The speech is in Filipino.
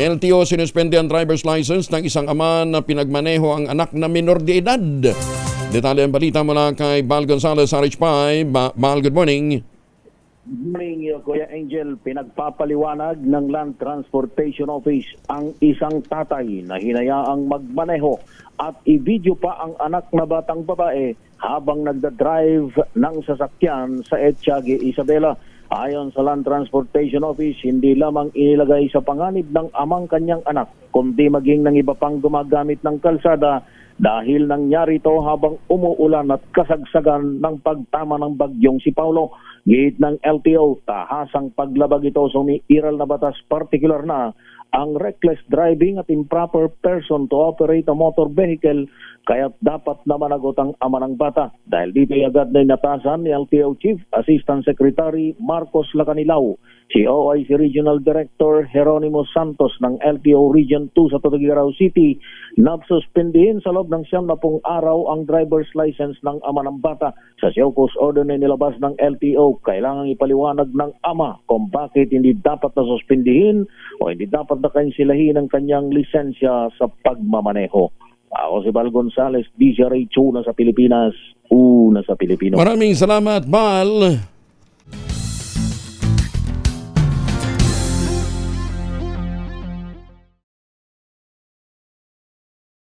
LTO sinuspende ang driver's license ng isang ama na pinagmaneho ang anak na minor de edad. Detalye ang balita mula kay Bal Gonzalez, RH5. Ba- Bal, good morning. Good morning, uh, Kuya Angel. Pinagpapaliwanag ng Land Transportation Office ang isang tatay na hinayaang magmaneho at i-video pa ang anak na batang babae habang nagda-drive ng sasakyan sa Etchage, Isabela. Ayon sa Land Transportation Office, hindi lamang inilagay sa panganib ng amang kanyang anak, kundi maging ng iba pang gumagamit ng kalsada dahil nangyari ito habang umuulan at kasagsagan ng pagtama ng bagyong si Paulo. Gate ng LTO, tahasang paglabag ito sa umiiral na batas partikular na ang reckless driving at improper person to operate a motor vehicle kaya dapat na managot ang ama ng bata. Dahil dito ay agad na inatasan ni LTO Chief Assistant Secretary Marcos Lacanilao, si OIC Regional Director Jeronimo Santos ng LTO Region 2 sa Tuguegarao City na suspendihin sa loob ng siyam na pong araw ang driver's license ng ama ng bata. Sa Siokos order na nilabas ng LTO, kailangan ipaliwanag ng ama kung bakit hindi dapat na suspendihin o hindi dapat na kansilahin ang kanyang lisensya sa pagmamaneho. Ako si Bal Gonzales, DJRH una sa Pilipinas, una sa Pilipino. Maraming salamat, Bal.